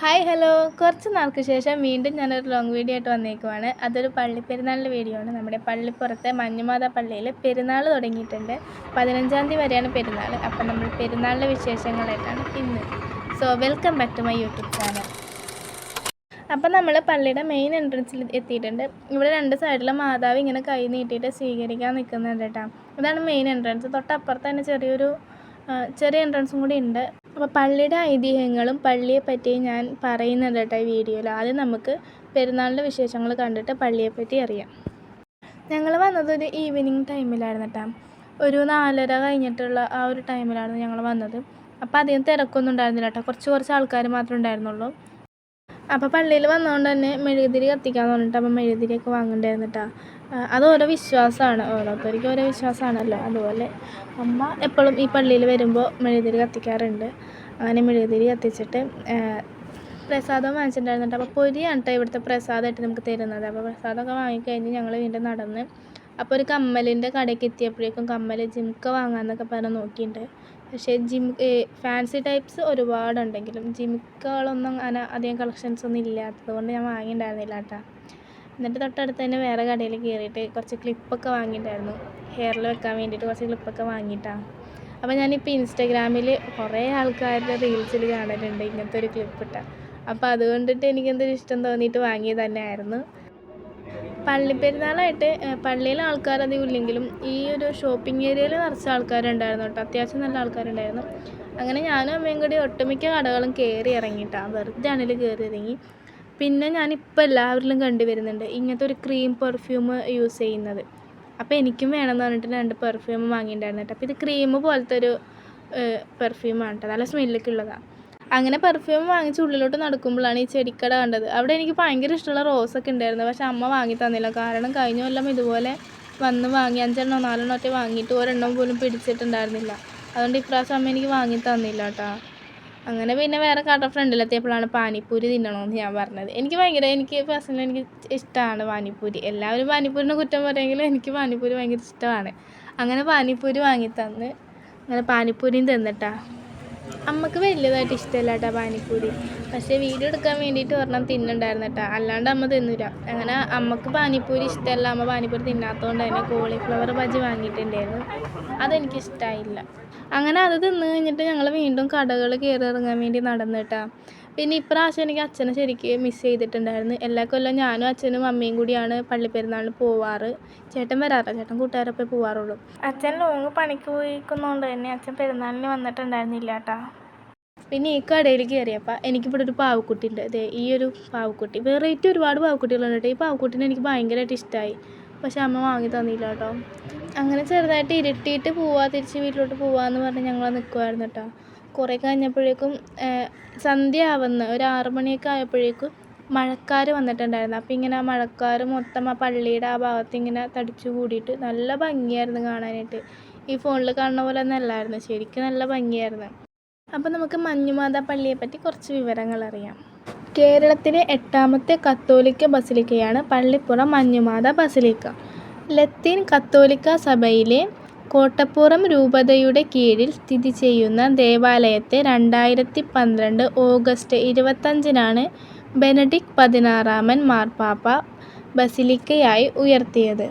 Hi hello കുറച്ച് നാൾക്ക് ശേഷം വീണ്ടും ഞാനൊരു ലോങ് വീഡിയോ ആയിട്ട് വന്നേക്കുവാണ്. അതൊരു പള്ളിപ്പെരുന്നാളിന്റെ വീഡിയോ ആണ്. നമ്മുടെ പള്ളിപ്പുറത്തെ മഞ്ഞുമാത പള്ളിയിൽ പെരുന്നാൾ തുടങ്ങിയിട്ടുണ്ട്. പതിനഞ്ചാം തീയതി വരെയാണ് പെരുന്നാൾ. അപ്പം നമ്മൾ പെരുന്നാളിന്റെ വിശേഷങ്ങളായിട്ടാണ് ഇന്ന്. So welcome back to my YouTube channel അപ്പം നമ്മൾ പള്ളിയുടെ മെയിൻ എൻട്രൻസിൽ എത്തിയിട്ടുണ്ട്. ഇവിടെ രണ്ട് സൈഡിലെ മാതാവ് ഇങ്ങനെ കൈ നീട്ടിയിട്ട് സ്വീകരിക്കാൻ നിൽക്കുന്നുണ്ട് കേട്ടോ. ഇതാണ് മെയിൻ എൻട്രൻസ് തൊട്ടപ്പുറത്ത് തന്നെ ചെറിയൊരു ചെറിയ എൻട്രൻസും കൂടി ഉണ്ട്. അപ്പോൾ പള്ളിയുടെ ഐതിഹ്യങ്ങളും പള്ളിയെ പറ്റിയും ഞാൻ പറയുന്നുണ്ട് കേട്ടോ ഈ വീഡിയോയിൽ ആദ്യം നമുക്ക് പെരുന്നാളിന്റെ വിശേഷങ്ങൾ കണ്ടിട്ട് പള്ളിയെപ്പറ്റി അറിയാം. ഞങ്ങൾ വന്നത് ഒരു ഈവനിങ് ടൈമിലായിരുന്നു കേട്ടോ ഒരു നാലര കഴിഞ്ഞിട്ടുള്ള ആ ഒരു ടൈമിലാണ് ഞങ്ങൾ വന്നത്. അപ്പോൾ അധികം തിരക്കൊന്നും ഉണ്ടായിരുന്നില്ല കേട്ടോ കുറച്ച് കുറച്ച് ആൾക്കാർ മാത്രമേ ഉണ്ടായിരുന്നുള്ളൂ. അപ്പോൾ പള്ളിയിൽ വന്നതുകൊണ്ട് തന്നെ മെഴുകുതിരി കത്തിക്കാൻ പറഞ്ഞിട്ട് അപ്പോൾ മെഴുകുതിരിയൊക്കെ വാങ്ങണ്ടായിരുന്നു കേട്ടോ അത് ഓരോ വിശ്വാസമാണ് ഓരോരുത്തർക്കും ഓരോ വിശ്വാസമാണല്ലോ അതുപോലെ അമ്മ എപ്പോഴും ഈ പള്ളിയിൽ വരുമ്പോൾ മെഴുകുതിരി കത്തിക്കാറുണ്ട്. അങ്ങനെ മെഴുകുതിരി കത്തിച്ചിട്ട് പ്രസാദം വാങ്ങിച്ചിട്ടുണ്ടായിരുന്നു കേട്ടോ അപ്പോൾ പൊരിയാണ് കേട്ടോ ഇവിടുത്തെ പ്രസാദമായിട്ട് നമുക്ക് തരുന്നത്. അപ്പോൾ പ്രസാദമൊക്കെ വാങ്ങിക്കഴിഞ്ഞ് ഞങ്ങൾ വീണ്ടും നടന്ന് അപ്പോൾ ഒരു കമ്മലിന്റെ കടയ്ക്ക് എത്തിയപ്പോഴേക്കും കമ്മൽ ജിംക്ക വാങ്ങാമെന്നൊക്കെ പറഞ്ഞ് നോക്കിയിട്ടുണ്ട് പക്ഷേ ജിം ഫാൻസി ടൈപ്സ് ഒരുപാടുണ്ടെങ്കിലും ജിമിക്കകളൊന്നും അങ്ങനെ അധികം കളക്ഷൻസ് ഒന്നും ഇല്ലാത്തത് കൊണ്ട് ഞാൻ വാങ്ങിയിട്ടുണ്ടായിരുന്നില്ല കേട്ടോ. എന്നിട്ട് തൊട്ടടുത്ത് തന്നെ വേറെ കടയിൽ കയറിയിട്ട് കുറച്ച് ക്ലിപ്പൊക്കെ വാങ്ങിയിട്ടുണ്ടായിരുന്നു. ഹെയറിൽ വെക്കാൻ വേണ്ടിയിട്ട് കുറച്ച് ക്ലിപ്പൊക്കെ വാങ്ങിയിട്ടാണ് അപ്പോൾ ഞാനിപ്പോൾ ഇൻസ്റ്റാഗ്രാമിൽ കുറേ ആൾക്കാരുടെ റീൽസിൽ കാണലുണ്ട് ഇങ്ങനത്തെ ഒരു ക്ലിപ്പ് ഇട്ട. അപ്പോൾ അതുകൊണ്ടിട്ട് എനിക്ക് എന്തൊരു ഇഷ്ടം തോന്നിയിട്ട് വാങ്ങിയത് തന്നെയായിരുന്നു. പള്ളിപ്പെരുന്നാളായിട്ട് പെരുന്നാളായിട്ട് പള്ളിയിലെ ആൾക്കാർ അധികം ഇല്ലെങ്കിലും ഈ ഒരു ഷോപ്പിംഗ് ഏരിയയിൽ നിറച്ച ആൾക്കാരുണ്ടായിരുന്നു കേട്ടോ. അത്യാവശ്യം നല്ല ആൾക്കാരുണ്ടായിരുന്നു. അങ്ങനെ ഞാനും അമ്മയും കൂടി ഒട്ടുമിക്ക കടകളും കയറി ഇറങ്ങിയിട്ടാണ് വെറുതെ ആണെങ്കിലും കയറി ഇറങ്ങി. പിന്നെ ഞാനിപ്പോൾ എല്ലാവരിലും കണ്ടുവരുന്നുണ്ട് ഇങ്ങനത്തെ ഒരു ക്രീം പെർഫ്യൂം യൂസ് ചെയ്യുന്നത്. അപ്പോൾ എനിക്കും വേണമെന്ന് പറഞ്ഞിട്ട് രണ്ട് പെർഫ്യൂം വാങ്ങിയിട്ടുണ്ടായിരുന്നു കേട്ടോ. അപ്പോൾ ഇത് ക്രീം പോലത്തെ ഒരു പെർഫ്യൂമാണ് കേട്ടോ. നല്ല സ്മെല്ലൊക്കെ ഉള്ളതാണ് അങ്ങനെ പെർഫ്യൂം വാങ്ങിച്ച് ഉള്ളിലോട്ട് നടക്കുമ്പോഴാണ് ഈ ചെടിക്കട കണ്ടത്. അവിടെ എനിക്ക് ഭയങ്കര ഇഷ്ടമുള്ള റോസൊക്കെ ഉണ്ടായിരുന്നു. പക്ഷെ അമ്മ വാങ്ങി തന്നില്ല. കാരണം കഴിഞ്ഞ കൊല്ലം ഇതുപോലെ വന്ന് വാങ്ങി അഞ്ചെണ്ണോ നാലെണ്ണോ ഒറ്റ വാങ്ങിയിട്ട് ഒരെണ്ണം പോലും പിടിച്ചിട്ടുണ്ടായിരുന്നില്ല. അതുകൊണ്ട് ഇപ്രാവശ്യം അമ്മ എനിക്ക് വാങ്ങി തന്നില്ല കേട്ടോ. അങ്ങനെ പിന്നെ വേറെ കട ഫ്രണ്ടിലെത്തിയപ്പോഴാണ് പാനിപ്പൂരി തിന്നണമെന്ന് ഞാൻ പറഞ്ഞത്. എനിക്ക് ഭയങ്കര എനിക്ക് പേഴ്സണലി എനിക്ക് ഇഷ്ടമാണ് പാനിപ്പൂരി. എല്ലാവരും പാനിപ്പൂരിനെ കുറ്റം പറയുമെങ്കിലും എനിക്ക് പാനിപ്പൂരി ഭയങ്കര ഇഷ്ടമാണ്. അങ്ങനെ പാനിപ്പൂരി വാങ്ങി തന്ന്. അങ്ങനെ പാനിപ്പൂരിയും തിന്നിട്ടാ. അമ്മയ്ക്ക് വലിയതായിട്ട് ഇഷ്ടമല്ല കേട്ടോ പാനിപ്പൂരി. പക്ഷേ വീഡിയോ എടുക്കാൻ വേണ്ടിയിട്ട് ഒരെണ്ണം തിന്നുണ്ടായിരുന്നു കേട്ടോ അല്ലാണ്ട് അമ്മ തിന്നില്ല അങ്ങനെ അമ്മയ്ക്ക് പാനിപ്പൂരി ഇഷ്ടമല്ല അമ്മ പാനിപ്പൂരി തിന്നാത്തതുകൊണ്ട് തന്നെ കോളിഫ്ലവർ ബജി വാങ്ങിയിട്ടുണ്ടായിരുന്നു. അതെനിക്ക് ഇഷ്ടമായില്ല അങ്ങനെ അത് തിന്ന് കഴിഞ്ഞിട്ട് ഞങ്ങൾ വീണ്ടും കടകൾ കയറി ഇറങ്ങാൻ വേണ്ടി നടന്നു കേട്ടോ പിന്നെ ഇപ്രാവശ്യം എനിക്ക് അച്ഛനെ ശരിക്കും മിസ് ചെയ്തിട്ടുണ്ടായിരുന്നു. എല്ലാ കൊല്ലം ഞാനും അച്ഛനും അമ്മയും കൂടിയാണ് പള്ളിപ്പെരുന്നാളിന് പോവാറ്. ചേട്ടൻ വരാറില്ല ചേട്ടൻ കൂട്ടുകാരൊപ്പം പോവാറുള്ളൂ. അച്ഛൻ ലോങ് പണിക്ക് പോയിക്കുന്നതുകൊണ്ട് തന്നെ അച്ഛൻ പെരുന്നാളിന് വന്നിട്ടുണ്ടായിരുന്നില്ല കേട്ടോ പിന്നെ ഈ കടയിൽ കയറിയപ്പോൾ എനിക്കിവിടെ ഒരു പാവക്കുട്ടി ഉണ്ട് അതെ ഈ ഒരു പാവക്കുട്ടി. വെറൈറ്റി ഒരുപാട് പാവക്കുട്ടികളുണ്ട് കേട്ടോ. ഈ പാവക്കുട്ടീനെ എനിക്ക് ഭയങ്കരമായിട്ട് ഇഷ്ടമായി പക്ഷെ അമ്മ വാങ്ങി തന്നില്ല കേട്ടോ. അങ്ങനെ ചെറുതായിട്ട് ഇരുട്ടിയിട്ട് പോവാ തിരിച്ച് വീട്ടിലോട്ട് പോവാന്ന് പറഞ്ഞ് ഞങ്ങൾ നിൽക്കുമായിരുന്നു കേട്ടോ. കുറേ കഴിഞ്ഞപ്പോഴേക്കും സന്ധ്യ ആവുന്ന ഒരു ആറു മണിയൊക്കെ ആയപ്പോഴേക്കും മഴക്കാർ വന്നിട്ടുണ്ടായിരുന്നു. അപ്പോൾ ഇങ്ങനെ ആ മഴക്കാർ മൊത്തം ആ പള്ളിയുടെ ആ ഭാഗത്ത് ഇങ്ങനെ തടിച്ചു കൂടിയിട്ട് നല്ല ഭംഗിയായിരുന്നു കാണാനായിട്ട്. ഈ ഫോണിൽ കാണുന്ന പോലെ ഒന്നും അല്ലായിരുന്നു. ശരിക്കും നല്ല ഭംഗിയായിരുന്നു. അപ്പോൾ നമുക്ക് മഞ്ഞുമാതാ പള്ളിയെ പറ്റി കുറച്ച് വിവരങ്ങൾ അറിയാം കേരളത്തിലെ എട്ടാമത്തെ കത്തോലിക്ക ബസിലിക്കയാണ് പള്ളിപ്പുറം മഞ്ഞുമാതാ ബസിലിക്ക. ലത്തീൻ കത്തോലിക്ക സഭയിലെ കോട്ടപ്പുറം രൂപതയുടെ കീഴിൽ സ്ഥിതി ചെയ്യുന്ന ദേവാലയത്തെ രണ്ടായിരത്തി പന്ത്രണ്ട് ഓഗസ്റ്റ് ഇരുപത്തഞ്ചിനാണ് ബെനഡിക് പതിനാറാമൻ മാർപ്പാപ്പ ബസിലിക്കയായി ഉയർത്തിയത്.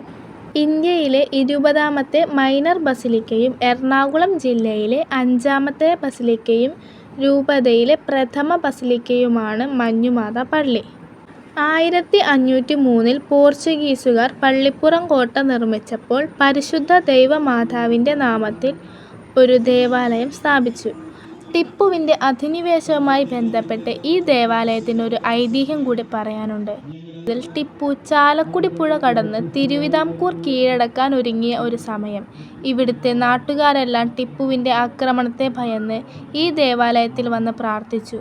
ഇന്ത്യയിലെ ഇരുപതാമത്തെ മൈനർ ബസിലിക്കയും എറണാകുളം ജില്ലയിലെ അഞ്ചാമത്തെ ബസിലിക്കയും രൂപതയിലെ പ്രഥമ ബസിലിക്കയുമാണ് മഞ്ഞുമാത പള്ളി. ആയിരത്തി അഞ്ഞൂറ്റി മൂന്നിൽ പോർച്ചുഗീസുകാർ പള്ളിപ്പുറം കോട്ട നിർമ്മിച്ചപ്പോൾ പരിശുദ്ധ ദൈവമാതാവിന്റെ നാമത്തിൽ ഒരു ദേവാലയം സ്ഥാപിച്ചു. ടിപ്പുവിന്റെ അധിനിവേശവുമായി ബന്ധപ്പെട്ട് ഈ ദേവാലയത്തിന് ഒരു ഐതിഹ്യം കൂടി പറയാനുണ്ട്. ഇതിൽ ടിപ്പു ചാലക്കുടി പുഴ കടന്ന് തിരുവിതാംകൂർ കീഴടക്കാൻ ഒരുങ്ങിയ ഒരു സമയം. ഇവിടുത്തെ നാട്ടുകാരെല്ലാം ടിപ്പുവിന്റെ ആക്രമണത്തെ ഭയന്ന് ഈ ദേവാലയത്തിൽ വന്ന് പ്രാർത്ഥിച്ചു.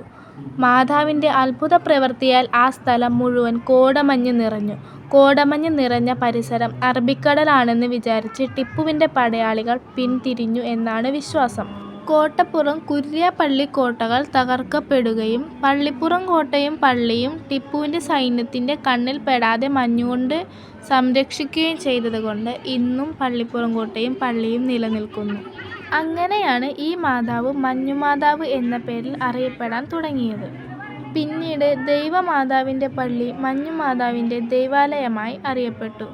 മാതാവിന്റെ അത്ഭുത പ്രവൃത്തിയാൽ ആ സ്ഥലം മുഴുവൻ കോടമഞ്ഞ് നിറഞ്ഞു. കോടമഞ്ഞ് നിറഞ്ഞ പരിസരം അറബിക്കടലാണെന്ന് വിചാരിച്ച് ടിപ്പുവിന്റെ പടയാളികൾ പിന്തിരിഞ്ഞു എന്നാണ് വിശ്വാസം. കോട്ടപ്പുറം കുര്യാപ്പള്ളി കോട്ടകൾ തകർക്കപ്പെടുകയും പള്ളിപ്പുറം കോട്ടയും പള്ളിയും ടിപ്പുവിന്റെ സൈന്യത്തിന്റെ കണ്ണിൽ പെടാതെ മഞ്ഞുകൊണ്ട് സംരക്ഷിക്കുകയും ചെയ്തതുകൊണ്ട് ഇന്നും പള്ളിപ്പുറം കോട്ടയും പള്ളിയും നിലനിൽക്കുന്നു. അങ്ങനെയാണ് ഈ മാതാവ് മഞ്ഞുമാതാവ് എന്ന പേരിൽ അറിയപ്പെടാൻ തുടങ്ങിയത്. പിന്നീട് ദൈവമാതാവിന്റെ പള്ളി മഞ്ഞുമാതാവിന്റെ ദൈവാലയമായി അറിയപ്പെട്ടു.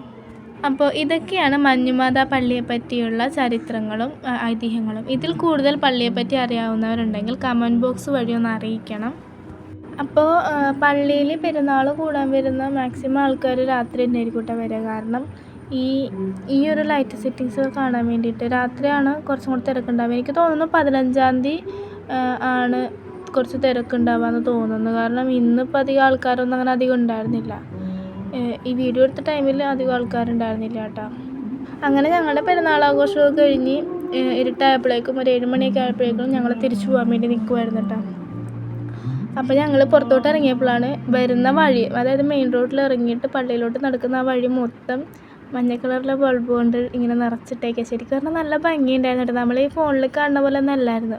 അപ്പോൾ ഇതൊക്കെയാണ് മഞ്ഞുമാതാ പള്ളിയെ പറ്റിയുള്ള ചരിത്രങ്ങളും ഐതിഹ്യങ്ങളും. ഇതിൽ കൂടുതൽ പള്ളിയെപ്പറ്റി അറിയാവുന്നവരുണ്ടെങ്കിൽ കമന്റ് ബോക്സ് വഴി ഒന്ന് അറിയിക്കണം. അപ്പോൾ പള്ളിയിൽ പെരുന്നാൾ കൂടാൻ വരുന്ന മാക്സിമം ആൾക്കാർ രാത്രി തന്നെ ആയിരിക്കും വരിക. കാരണം ഈ ഈ ഒരു ലൈറ്റ് സെറ്റിങ്സ് കാണാൻ വേണ്ടിയിട്ട് രാത്രിയാണ് കുറച്ചും കൂടി തിരക്കുണ്ടാവുക എനിക്ക് തോന്നുന്നു പതിനഞ്ചാം തീയതി ആണ് കുറച്ച് തിരക്കുണ്ടാവുകയെന്ന് തോന്നുന്നു. കാരണം ഇന്നിപ്പോൾ അധികം ആൾക്കാരൊന്നും അങ്ങനെ അധികം ഉണ്ടായിരുന്നില്ല. ഈ വീഡിയോ എടുത്ത ടൈമിൽ അധികം ആൾക്കാരുണ്ടായിരുന്നില്ല കേട്ടോ. അങ്ങനെ ഞങ്ങളുടെ പെരുന്നാൾ ആഘോഷമൊക്കെ കഴിഞ്ഞ് ഇരുട്ടായപ്പോഴേക്കും ഒരു ഏഴ് മണിയൊക്കെ ആയപ്പോഴേക്കും ഞങ്ങൾ തിരിച്ചു പോകാൻ വേണ്ടി നിൽക്കുമായിരുന്നു കേട്ടോ. അപ്പോൾ ഞങ്ങൾ പുറത്തോട്ട് ഇറങ്ങിയപ്പോഴാണ് വരുന്ന വഴി അതായത് മെയിൻ റോഡിൽ ഇറങ്ങിയിട്ട് പള്ളിയിലോട്ട് നടക്കുന്ന ആ വഴി മൊത്തം മഞ്ഞ കളറിലെ ബൾബ് കൊണ്ട് ഇങ്ങനെ നിറച്ചിട്ടേക്കുക ശരിക്കും പറഞ്ഞാൽ നല്ല ഭംഗിയുണ്ടായിരുന്നു കേട്ടോ. നമ്മൾ ഈ ഫോണിൽ കാണുന്ന പോലെ ഒന്നും അല്ലായിരുന്നു.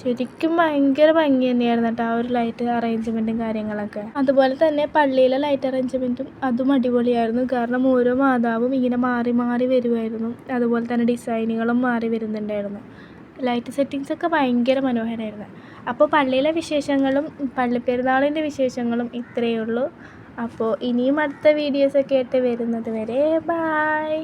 ശരിക്കും ഭയങ്കര ഭംഗി തന്നെയായിരുന്നു കേട്ടോ ആ ഒരു ലൈറ്റ് അറേഞ്ച്മെന്റും കാര്യങ്ങളൊക്കെ. അതുപോലെ തന്നെ പള്ളിയിലെ ലൈറ്റ് അറേഞ്ച്മെന്റും അതും അടിപൊളിയായിരുന്നു. കാരണം ഓരോ മാതാവും ഇങ്ങനെ മാറി മാറി വരുമായിരുന്നു അതുപോലെ തന്നെ ഡിസൈനുകളും മാറി വരുന്നുണ്ടായിരുന്നു. ലൈറ്റ് സെറ്റിങ്സ് ഒക്കെ ഭയങ്കര മനോഹരമായിരുന്നു അപ്പോൾ പള്ളിയിലെ വിശേഷങ്ങളും പള്ളിപ്പെരുന്നാളിന്റെ വിശേഷങ്ങളും ഇത്രയേ ഉള്ളൂ. അപ്പോൾ ഇനിയും അടുത്ത വീഡിയോസൊക്കെ ആയിട്ട് വരുന്നത് വരെ ബായ്